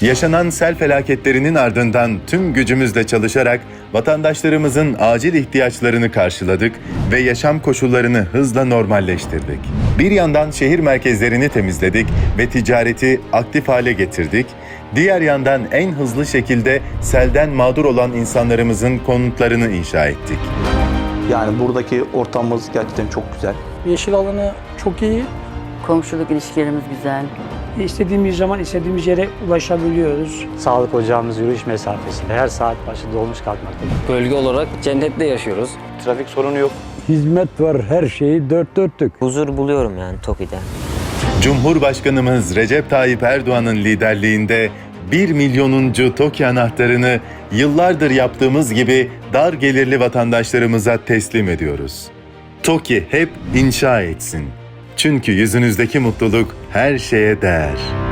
Yaşanan sel felaketlerinin ardından tüm gücümüzle çalışarak vatandaşlarımızın acil ihtiyaçlarını karşıladık ve yaşam koşullarını hızla normalleştirdik. Bir yandan şehir merkezlerini temizledik ve ticareti aktif hale getirdik. Diğer yandan en hızlı şekilde selden mağdur olan insanlarımızın konutlarını inşa ettik. Yani buradaki ortamımız gerçekten çok güzel. Yeşil alanı çok iyi. Komşuluk ilişkilerimiz güzel. İstediğimiz zaman istediğimiz yere ulaşabiliyoruz. Sağlık ocağımız yürüyüş mesafesinde. Her saat başı dolmuş kalkmaktadır. Bölge olarak cennette yaşıyoruz. Trafik sorunu yok. Hizmet var, her şeyi dört dörtlük. Huzur buluyorum yani Toki'de. Cumhurbaşkanımız Recep Tayyip Erdoğan'ın liderliğinde 1 milyonuncu TOKİ anahtarını yıllardır yaptığımız gibi dar gelirli vatandaşlarımıza teslim ediyoruz. TOKİ hep inşa etsin. Çünkü yüzünüzdeki mutluluk her şeye değer.